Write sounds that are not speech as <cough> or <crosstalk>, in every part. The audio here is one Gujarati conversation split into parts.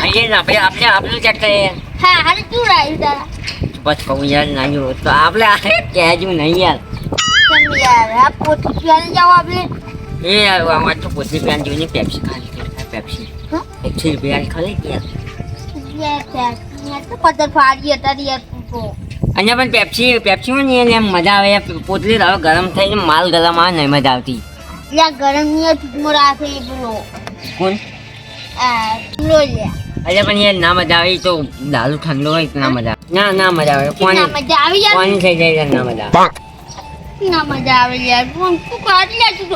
ખાઈએ ને આપણે આપણે આપણું ચેક કરીએ હા હારે શું રાખ્યું તારા બસ કહું યાર નાયું તો આપણે આ કહેજું નહીં યાર કેમ યાર આ પોતી પીવાને જાઓ આપણે એ યાર અમારે તો પોતલી પેન જોઈને પેપ્સી ખાલી કરી પેપ્સી હા? એકસો રૂપિયા ખાલી યાર યાર યાર યાર તો પતર ફાડી હતા યાર તું તો અહીંયા પણ પેપ્સી પેપ્સી હોય ને એને એમ મજા આવે યાર. પોતલી હવે ગરમ થઈને માલ ગરમ આવે ને મજા આવતી યાર ગરમની ચૂકમો રાખે એ પેલો કોણ આ પેલો લ્યા અરે પણ યાર ના મજા આવે. તો દારૂ ઠંડો હોય ના મજા ના ના મજા આવે. ના પાણી મજા આવી યાર પાણી થઈ જાય ના મજા ના મજા આવે યાર. તું તું કાઢી લે તું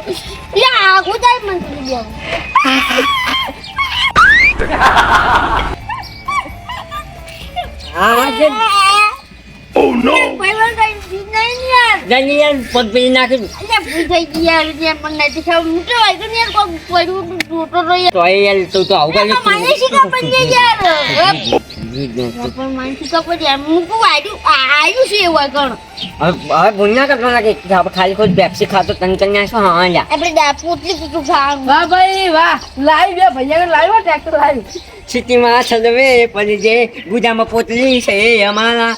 યાર આગો જાય મન તું લે આ વાત હવે કરતો લાગે ખાલી કોઈ પેપ્સી ખાતો તન કરી શું હા લ્યા. આપણે દા પોટલી કીધું ખાવાનું વાહ ભાઈ વાહ. લાવી બે ભૈયા લાવ્યો ટ્રેક્ટર લાવી સિટીમાં સદવે પછી જે ગુજામાં પોતલી છે એ અમારા.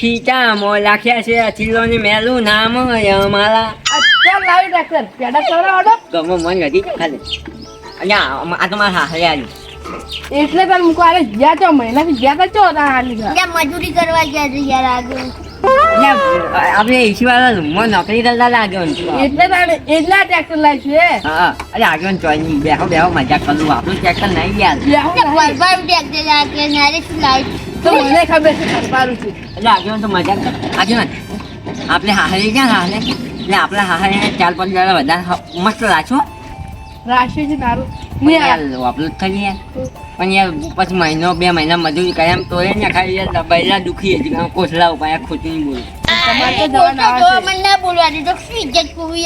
ખીચામાં લાખ્યા છે અચીલો ને મેલું નામ અમારા. અત્યારે લાવી ટ્રેક્ટર પેડા કરાવડો ગમો મન હતી ખાલી. અહીંયા આ તો મારા હારે આવ્યું એટલે તમે મુકો આલે જ્યાં છો મહિનાથી જ્યાં તો ચો તા હાલી ગયા. મજૂરી કરવા ગયા છે યાર આગળ. આપણે એસી વાળા રૂમમાં નોકરી કરતા લાગ્યો ને એટલે એટલા ટ્રેક્ટર લાવી છે હા અરે આગળ ચોઈ બેહો બેહો મજા કરું. આપણું ટ્રેક્ટર નહીં યાર. તો મને ખબર છે ખરપારું છે. એટલે આગળ તો મજા કર. આગળ આપણે હાહરી ક્યાં? હાહરે એટલે આપણે હાહરીને ચાર પાંચ જણા વધારે મસ્ત રાખો રાશિ છે તારું પણ યાર આપણું થઈ યાર. પણ યાર પછી મહિનો બે મહિના મજૂરી કરે એમ તો ને ખાલી યાર બૈરા દુખી હતી કારણ કોસલા ઉપાય ખોટી નહીં બોલું. તમારે તો આવે. મને ના બોલવા દીધો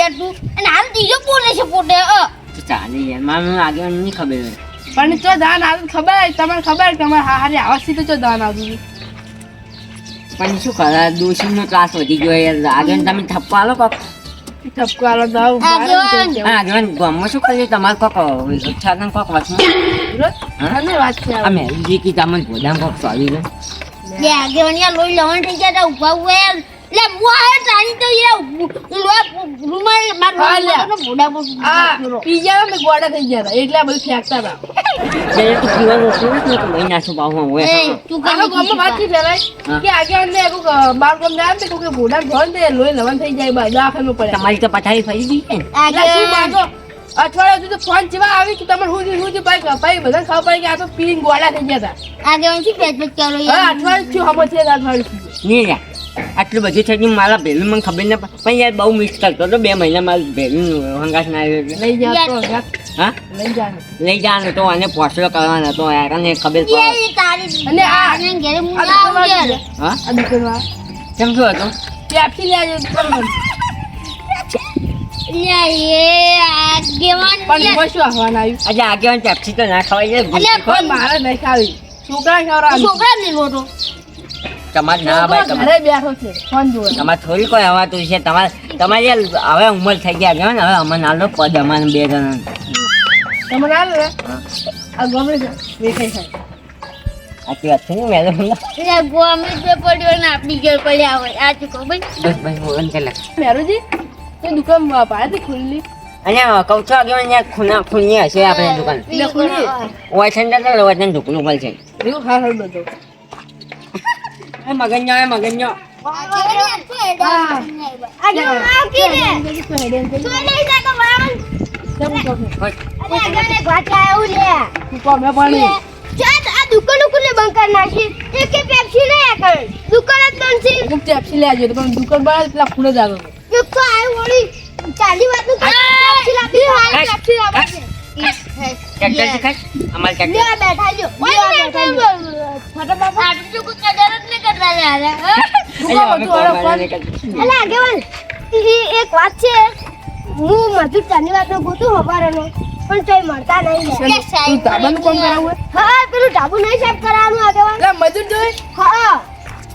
યાર તું. અને હાલ ત્રીજો બોલે છે પોતે અ તો ચાલે યાર મારે આગળ નહીં ખબર હોય. પણ ચો દાન આવતું ખબર તમને ખબર તમારે હારે આવશે તો ચો દાન આવતું પણ શું કરે દોષીનો ક્લાસ વધી ગયો યાર. આગળ તમે થપ્પા લો કોક? ઠપકો દાવ આગળ ગામમાં શું કરીએ? તમારે કોક છાદન કોક અને વાત છે આ મેલજી કી તમને ગોદામ કોક સોરી લે બે આગેવાની લોઈ લોહી લવણ થઈ ગયા તા ઊભા ઊભા યાર લે હું આ તારી તો હું રૂમાલ માર હા, લે. મોડા આ પીજા મેં ગોડા થઈ ગયા હતા. એટલે બધું ફેંકતા હતા. એટલે તું પીવાનું શું નથી તો મહિના શું ભાવ હોય એ તું કઈ ગામમાં વાતથી કે આગે અંદર કોક બાર ગામ જાય ને કોક ઘોડા ભણ દે લોહી લવણ થઈ જાય બા દાખલમાં પડે. તમારી તો પથારી ફરી ગઈ છે ને? શું માગો? અઠવાડિયા સુધી તો ફોન જેવા આવી કે તમારે હું હું ભાઈ? ભાઈ બધા ખબર પડી કે આ તો પીન ગોળા થઈ ગયા હતા. આગેવાની શું પેચ પેચ કરો અઠવાડિયું થયું હમણાં છે? અઠવાડિયું. નહીં આટલું બધું થઈ ગયું મારા ભેલું મને ખબર ના પડે. પણ યાર બહુ મિસ કરતો હતો બે મહિના મારું ભેલું હંગાસ ના આવ્યો લઈ તો હા? લઈ જવાનો તો અને પોસલો કરવાનો હતો યાર અને ખબર પડે. યાર એ તારી અને આ- આને ઘરે હું? કેમ શું હતું? પેપ્સી દુકાનવાળા. આગેવાન પેપ્સી તો ના ખવાય છોકરા ખવડાવવાનું. છોકરા ને લોટો તમારે ના ભાઈ તમારે ઘરે બેઠો છે ફોન જુઓ. તમારે થોડી કોઈ હવાતું છે. તમારે તમારે હવે ઉંમર થઈ ગયા ગયો ને હવે અમને આલો પદ અમારે બે જણા. તમને આલો આ ગમે છે દેખાય છે. આટલી વાત થઈ મેં તો લ્યા ગોમે જે પડ્યો ને આપણી ઘેર પડ્યા હોય આ ચૂકો ભાઈ. બસ ભાઈ મોહન ચાલે મેરુજી તે દુકાન પાડે ખુલ્લી? અને કહું છું આગળ અહીંયા ખૂના ખૂણી હશે આપણે દુકાન. ઓય છે તો વચન ઢુકલું પર છે એવું હા હા બધું. એ મગનજો એ મગનજો કોમે પાણી હું પેપ્સી લઈ આવજો તો પણ દુકાન બહાર પેલા ખૂણે જ. આવ્યો ટ્રેક્ટર શીખાય અમારે ટ્રેક્ટર એક વાત છે. હું મજૂર ચાની વાત ગોતું હવારનો પણ તોય મળતા નહીં તું તાબાનું કોણ કરાવું હા પેલું ઢાબુ નહીં સાફ કરવાનું આગળ લે મજૂર જોઈ? હા.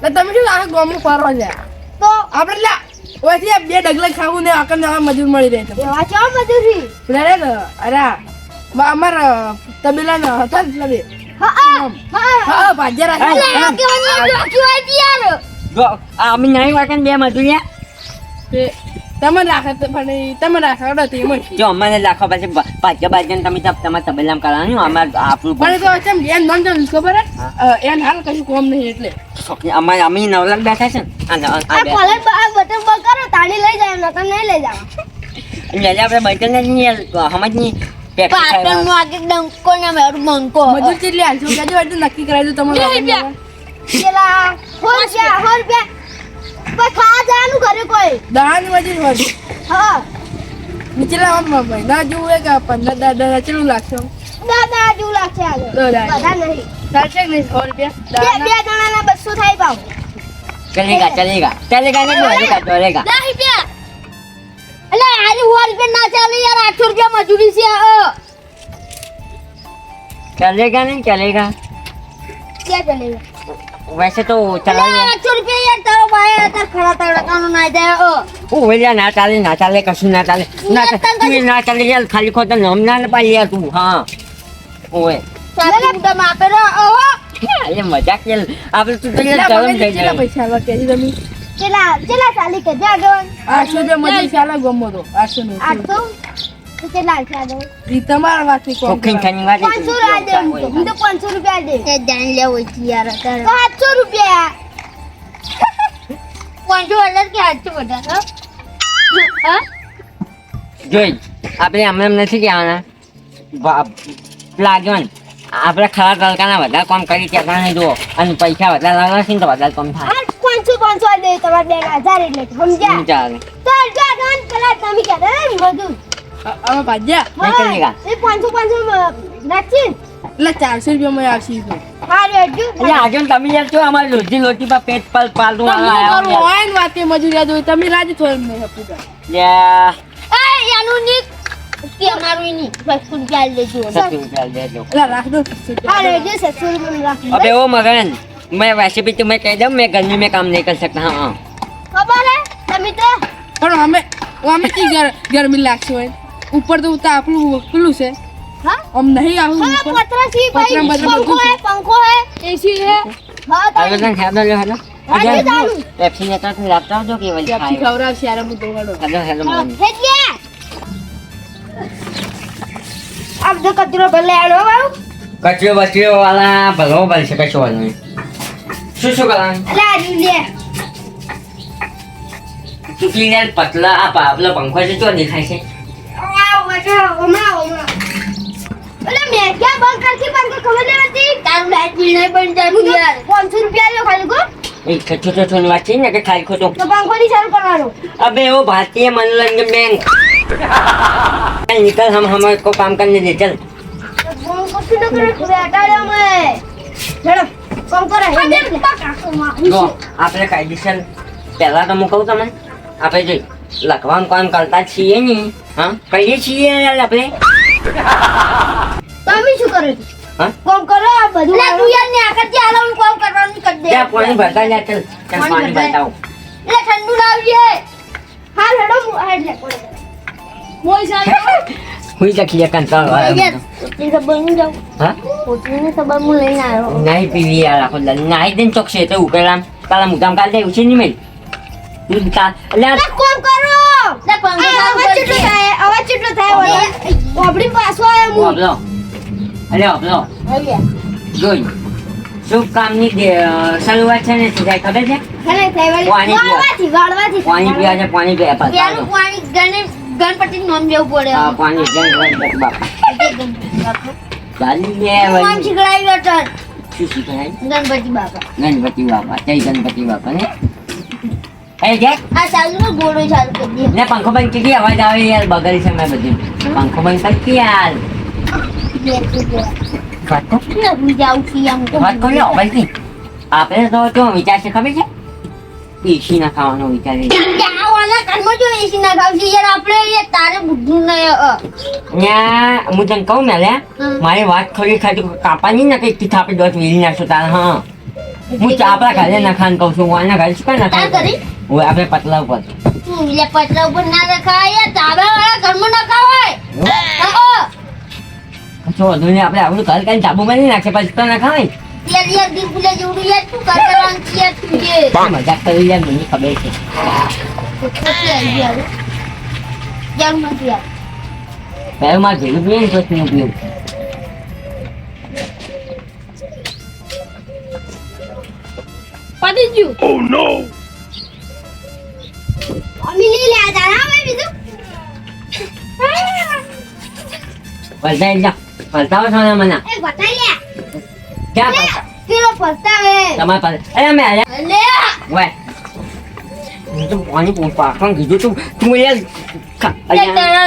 લે તમે શું આ ગામમાં ફરવા જાય તો? આપણે લે ઓયથી બે ડગલા ખાવું ને આકર ને મજૂર મળી રહે છે. એવા ચા મજૂરી રે અરે અમારા તબેલાના હતા ને એટલે બે. હા હા હા હા ભાજ્યા રાખે. અલે આ કેવાની આ ડોક્યુ આઈ યાર જો આ અમે નહીં વાગે બે મજૂરિયા તે તમે રાખે તો પણ તમે રાખે તો એમ જો અમને લાખો પછી પાછા બાજુ તમે તબ તમારે તબેલામ કરવાનું અમારે આપણું પણ તો કેમ એમ નામ તો ખબર હે એને હાલ કશું કોમ નહીં એટલે અમારે અમે નવલાખ બેઠા છે ને ન- બટન બ કરો તાણી લઈ જાય નકર નહીં લઈ જાવ એટલે આપણે બચન નહીં સમજ નહીં પાટણ નો આગે ડંકો ને મેર બંકો મજૂર કેટલી હાલશો કહેજો એટલે નક્કી કરાવી દો તમારે. પેલા સો રૂપિયા સો રૂપિયા. પણ ખાવા જવાનું ઘરે કોઈ? દહાની મજૂર હોય. હા. નીચેલા મહિના જેવું કે પંદર દસ કેટલું લાગશે? દાદા જેવું લાગશે હજાર. બધા નહીં. ચાલશે કે નહીં? સો રૂપિયા? બે? બે જણાના બસો થાય ભાવ. ચલેગા ચલેગા. ચલેગા નહીં ચલેગા ચલેગા. દસ રૂપિયા. તારી હોલ પે ના ચાલે યાર 800 રૂપિયા મજૂરી છે चलेगा नहीं चलेगा क्या चलेगा वैसे तो चलेगा 800 રૂપિયા યાર તારો ભાઈ અત્યારે ખરા તડકાનો ના જાય ઓ ઓલ્યા ના ચાલે ના ચાલે કશું ના ચાલે ના ચાલે ના ચાલે યાર ખાલી ખોટા નામ ના પાડી યાર તું હા ઓએ ચાલે મુદ્દા માં આપેલો ઓહો અરે મજાક કે આપણે તું તો યાર ગરમ થઈ જાય પૈસા લો કેજી જમીન ચેલા ચેલા ચાલી કે જા આગળ આઠસો રૂપિયા મજૂર ચાલે ગમો તો? આઠસો નું આઠસો તો ચેલા છે ઈ તમારા વાતની કોમ કોકિંગ ખાની વાત પાંચસો રૂપિયા દે હું તો. પાંચસો રૂપિયા દે. એ જાણ લેવો છે યાર અત્યારે. પાંચસો રૂપિયા. પાંચસો હજાર કે આઠસો બધા હા. જોઈ આપણે આમ એમ નથી કહેવાના. લાગ્યો આપણે ખરા તલકાના વધારે કામ કરી ત્યાં નહીં જુઓ. અને પૈસા વધારે લાગવા છે ને તો વધારે કામ થાય. પાંચસો પાંચસો દે તમારે બે હજાર એટલે સમજ્યા? ચાલે ચાલ જા ડન પેલા તમે કહેતા હતા ને બધું. હવે ભાજ્યા. એ પાંચસો પાંચસો રાખી એટલે ચારસો આવશે તો. તમે યાર જો અમારી રોજી લોટી પર પેટ પર પાલતું હોય ને વાતે મજૂરિયા જોઈ તમે રાજી થો એમ નહીં એ એનું ની કે અમારું ની રૂપિયા રૂપિયા દેજો. રાખ દો હા રૂપિયા. રેડજો સસો રૂપિયા રાખી अबे वो मगन मैं वैसे भी तुम्हें कह दूं मैं गर्मी में काम नहीं कर सकता हाँ ખબર હે તમે તો પણ અમે અમે કી ગર- ગરમી લાગશે હોય ઉપર તો ઉતા આપણું પેલું છે હા આમ નહીં આવું હા ઉપર પતરા સી ભાઈ પતરા બધા પંખો બધું હે પંખો હે એસી હે હા हेलो તારી ना हेलो हेलो हेलो આજે ચાલુ पेप्सी लेता तो लाता जो केवल ત્યાંથી खाए ખવડાવશે યાર હું દોવાડો हेलो हेलो હા, मगन હે ગયા આપ જો કચરો ભલે આડો બાઉ કચરો બચરો વાળા ભલો ભલ છે કચરો વાળો નહીં શું શું કરવાનું અલે આ લે ચૂકલી યાર પતલા આ પાવલો પંખો છે તો દેખાય છે આવ વટો ઓમા ઓમા અલે મે ક્યાં બંધ કરતી પંખો ખબર નહીં હતી તારું લાઈટ બિલ નહીં બન જાનું યાર 500 રૂપિયા લો ખાલી કો એક છોટો છોટો વાત છે ને કે ખાલી ખોટો તો પંખો ની ચાલુ કરવાનો अबे वो भारतीय मनोरंजन बैंक चल निकल हम हमारे को काम करने दे चल કરે મે. જો આપણે કાયદેસર પહેલા તો હું કહું તમને. આપણે જોઈ લખવાનું કામ કરતા છીએ ને હા કહીએ છીએ આપણે. તમે શું કરો છો? હા? કોમ કરો આ બધું લે તું યાર ને આખા થી આલાનું કોમ કરવાનું કરી દે. ત્યાં પાણી ભરતા જા ચલ ચાલ પાણી ભરતા એટલે ઠંડુ લાવજે. હા હેડો હું હેડ લે પડે. મોય સાહેબ. <laughs> હુઈ જખીએ કંટાળો આવે નહીં પીવી યાર આખો દાડો. નાહી દે ચોક છે તો ઉકેલામ કાલા મુકામ કાલ દે ઉછી નહીં મેં તું કાલ એટલે કોમ કરો અવાજ ચટલો થાય અવાજ ચટલો થાય ઓલા ઓબડી પાછો આવ્યો હું ઓબલો અલે અલ્યા જોઈ શું કામની શરૂઆત છે ને થાય ખબર છે પાણી પીવા. વાળવાથી વાળવાથી પાણી પીવા છે પાણી પીવા પાછા પાણી ગણે ગણપતિ નામ લેવું પડે હા પાણી ગણપતિ બાપા. ચાલી લે વળી. શીખડાવી અટલ શું શીખવાય ગણપતિ બાપા. ગણપતિ બાપા. જય ગણપતિ બાપા ને એ જેક આ ચાલુ નો ગોળો ચાલુ કરી દે. ને પંખો બંધ કરી દે, અવાજ આવે યાર બગલ છે મેં બધું. પંખો બંધ કરી યાર. વાત તો હું જાઉં છું આમ તો વાત કરી અવાજ નહીં. આપણે તો કેવો વિચાર છે ખબર છે? પીસી ના ખાવાનો વિચાર છે. કાનમાં જો એસી ના ખાવશે યાર આપણે યાર તારે બુદ્ધિ નહીં ન્યા હું તને કહું ને લે મારી વાત ખરી ખાલી કાપાની ને કઈ થાપે દોત વીરી નાખશો તારે હા. હું ચા આપણા ઘરે કહું છું શું કાંઈ તાર નાખાય આપણે પતલા ઉપર. તું લે ઉપર ના રખાય યાર વાળા ઘરમાં ના ખાવાય અ, અ. કશો વધુ નહીં આપણે આપણું ઘર કઈ ચાબુ બની નાખે પછી તો ના ખાય યાર યાર દીપુલા જેવડું યાર શું કરવાનું છે યાર તું મજાક કરી યાર મને ખબર છે. મારે ભેગું પીએ ને પછી હું પતી ગયું અમી નહીં લે આ તારા બીજું પલટાઈ જા પલટાવો છો ને મને. એ બતાઈ લે ક્યાં પલટા પેલો પસ્તાવે. તમારે પાસે અરે મેં આયા લે. વે હું તો પાણી પૂ પાકણ કીધું તું તું યાર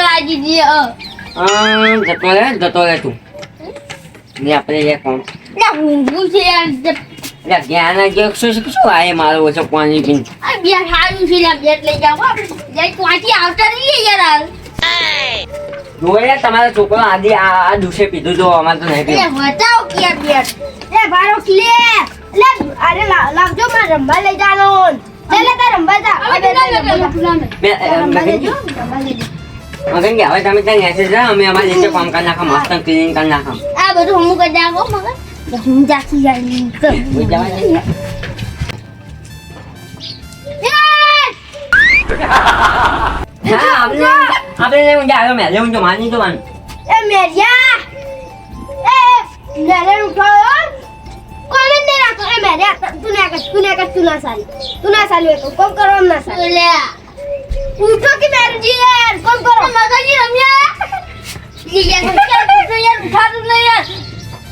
લાગી આમ જતો રહે જતો રહે તું ને આપણે જે કોણ ઊંઘું છે યાર જ્ઞાન જે શું શું આયે મારો ઓછો પાણી પીને આ બે સારું છે બેટ લઈ જાવ જઈ ત્યાંથી આવતા રહીએ યાર હાલ જોવે યાર તમારો છોકરો આદિ આ આ દુષે પીધું તો અમારે તો નહીં પીવું બતાવ કે યાર બેટ લે બારો લે લે અરે લાવજો મારે રંબા લઈ જાનો લે લે તાર રંબા જા આ બે તાર રંબા જા. બે અ, રંબા લેજો મગન રંબા લેજો મગન કે હવે તમે ત્યાં મેસેજ જા અમે અમારી રીતે કામ કરી નાખા મસ્ત ક્લીન કરી નાખા. આ બધું હું કરી જાગો મગન હું જાતી જાય જવા હા આપણે આપણે લેવું જાવ હવે મેં લેવું તો માની તો માનું એ મેરિયા એ મેરે ઉઠાયો રાખો એ મેરિયા તું ના કર તું ના કર તું ના સાલી. તું ના સાલી તો કોમ કરો ના સાલી. લે ઉઠો કે મેરજી યાર કોમ કરો. મગજી રમ્યા?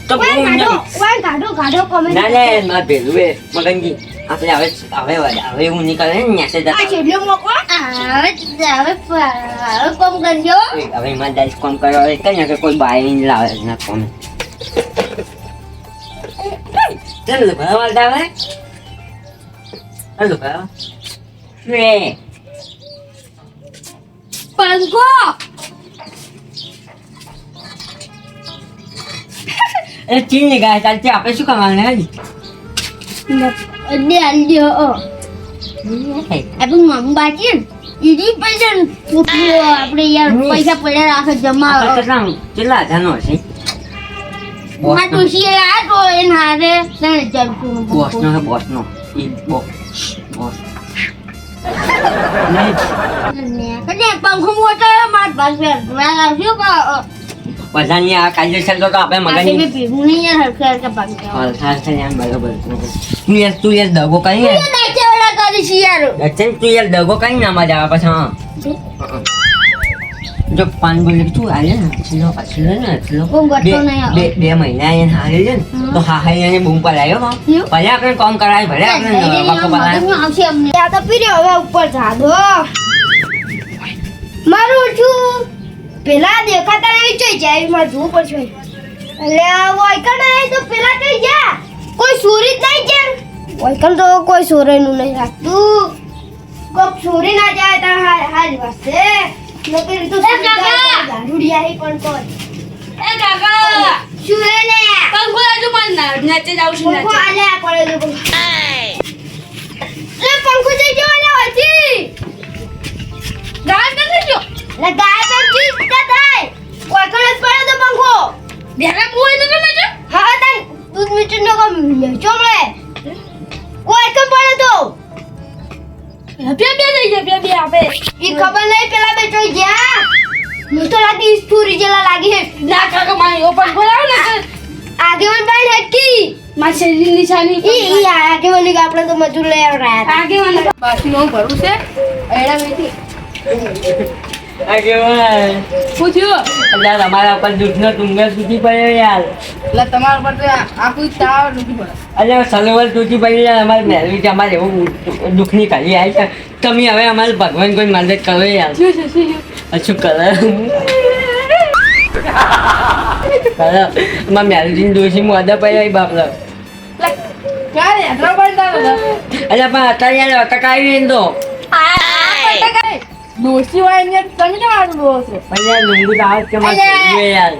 તો તો મારે હવે હવે હવે કોમ. ના ના <laughs> એ ચીનની ગાય ચાલતી આપણે શું કરવાનું હે અડે અડે ઓ આપણે મામું બાકી ને. ઈડી પૈસા આપણે યાર પૈસા પડ્યા રાખે જમા કેટલા કેટલા હજારનો હશે? માં ડોશી આ તો એને હારે ત્રણ હજાર રૂપિયાનો બોસનો હે બોસનો ઈ બોસ બોસ આ આ દગો કઈ ને. મજા આવે પછી જો પાન બોલે તું ને છેલ્લો પાછલો ને છેલ્લો બે- બે બે મહિના એને હારે છે ને તો હા હા એને બૂમ પડાયો હો ભલે આપણે કામ કરાય ભલે આપણે વાકો બનાય આવશે અમને આ તો પીર્યો હવે ઉપર જાદો મારું છું પેલા દેખાતા નહીં જોઈ જાય મારે જોવું પડશે એટલે વાયકણ આવે તો પેલા કઈ જા કોઈ સુરી જ નહીં છે વાયકણ તો કોઈ સોરેનું નહીં રાખતું કોક સોરી ના જાય તો હારી હારી વાસે નકર તો ગાડુડિયા પણ કોઈ એ કાકા! શું હે લે? લાવજો મને ના- નાચે જાઉં છું નાચે. આલે પડે તો લે પંખો જઈ ગયો લે હોજી. ગાળ નથી જો લે ગાય તા થાય. વાકણ જ પડે તો પંખો. બેરા મોય તો તમે જો. હા તન દૂધ મીઠું નો કમ ચોમળે કોઈ કમ પડે તો. બે બે લઈ જાય બે બે આપે. ઈ ખબર નહીં પેલા બે જોઈ ગયા. હું તો લાગી સ્ટોરી જેલા લાગી હે. ના કાકા મારી ઓપન બોલાવ ને આગેવાન ભાઈ હેકી. મારી શરીર નિશાની ઈ ઈ આગેવાન કે આપણે તો મજૂર લઈ આવ્યા આગે મને બાકી નો ભરું છે? એડા બેટી. આ કેવું શું થયું એટલે તમારા પર દૂધનો ડુંગર સુધી પડ્યો યાર. એટલે તમારા પર તો આખું તાવ પડે. એટલે સરોવર તૂટી પડી અમારે મેળવી છે અમારે એવું દુઃખની કાલી આવી છે. તમે હવે અમારે ભગવાન કોઈ મદદ કરો યાર. શું શું આ શું કરે? અમારે મેળવી દોષી મોદા પડ્યા બાપલા પણ અત્યારે યાર અટક આવી તો. દોસ્તી હોય તમે કેમ આવું બોલો છો? યાર લુંગુ તો આવે કે મારે યાર.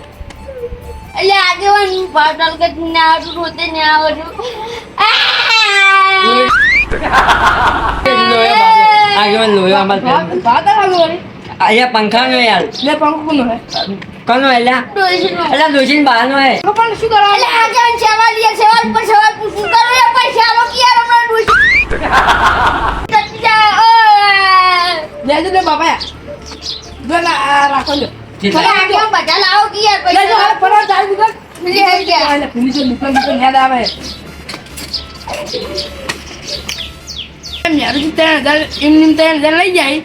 એટલે આગેવાન પાટલ કે ને આવતું રોતે ને આવતું. આગેવાન લોહી અમારે ખાવાનું વળી અહીંયા પંખા નો યાર. લે પંખો કોનો હે? કોનો એલા. એલા દોશીન બહારનો હે. તો પણ શું કરવાનું? એટલે આગળ સવાલ યાર સવાલ પર સવાલ પૂછું. કરો યાર પૈસા કે યાર હમણાં બાપા જો ના રાખો લ્યો. કેટલા? ભલે આગળ બધા લાવો કે યાર પૈસા હાલ ફટાફટ દુકાન મિલી આવી ગયા. એટલે પુલીસે દુકાન દુકાન યાદ આવે. એમ ત્રણ હજાર એમ ત્રણ હજાર લઈ જાય.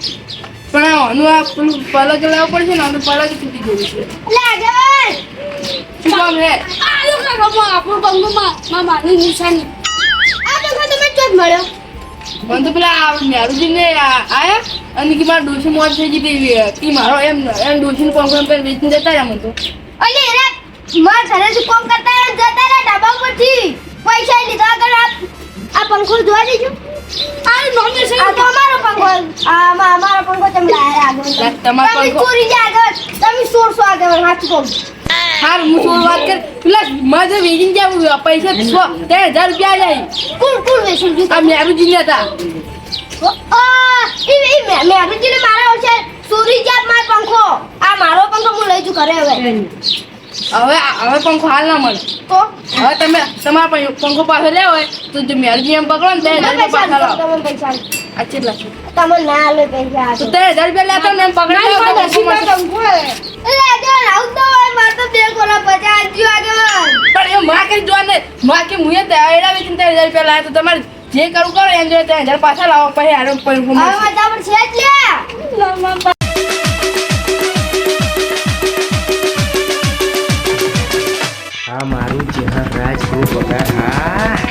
પણ આનું આ પેલું પલક લાવવું પડશે ને આનું પલક તૂટી ગયું છે. શું કામ આપણું બંગમાં માં મારી નિશાની આ તમે મળ્યો. મને તો પેલા મેરુજીને આયા અને કે મારા ડોશી મોત થઈ ગઈ હતી ઈ મારો એમ એમ ડોશીને કોમ પર વેચીને જતા રહ્યા મને તો. અલી એરા માર ઘરેથી કોમ કરતા રહ્યા? ને જતા રહ્યા ડાબા પરથી પૈસા લીધા આગળ આ પંખો જોવા દેજો આ નોમે છે. આ તો અમારો પંખો આ અમારો પંખો તમે લાયા આગળ. તમારો તમે પંખો. ચોરી આગળ. તમે સોરસો આગળ હાથ કોમ હાર હું શું વાત કર. પેલા મારે વેચીને જાવ પૈસા સો ત્રણ હજાર રૂપિયા જાય કુલ કુલ વેચી દીધું આ મેરુજીને હતા. એ ઈ ઈ મે મે મારા છે ચોરી જાત માર પંખો. આ મારો પંખો હું લઈ જઉં ઘરે હવે. હવે હવે પંખો હાલ ના મળે. તો? હવે તમે તમારા પંખો પાસે લેવો હોય તો જે મેરુજી એમ પકડો ને ત્રણ હજાર પૈસા લાવો. પૈસા આ કેટલા તમે ના લે પૈસા. તો ત્રણ હજાર રૂપિયા લેતા ને એમ પકડાવી પંખો લાવ્યા તો તમારે જે કરવું કરો એમ જોડે ત્યાં હજાર પાછા લાવો પછી મજા પર છે જ લે આ મારું ચહેર રાજ શું પગાર હા.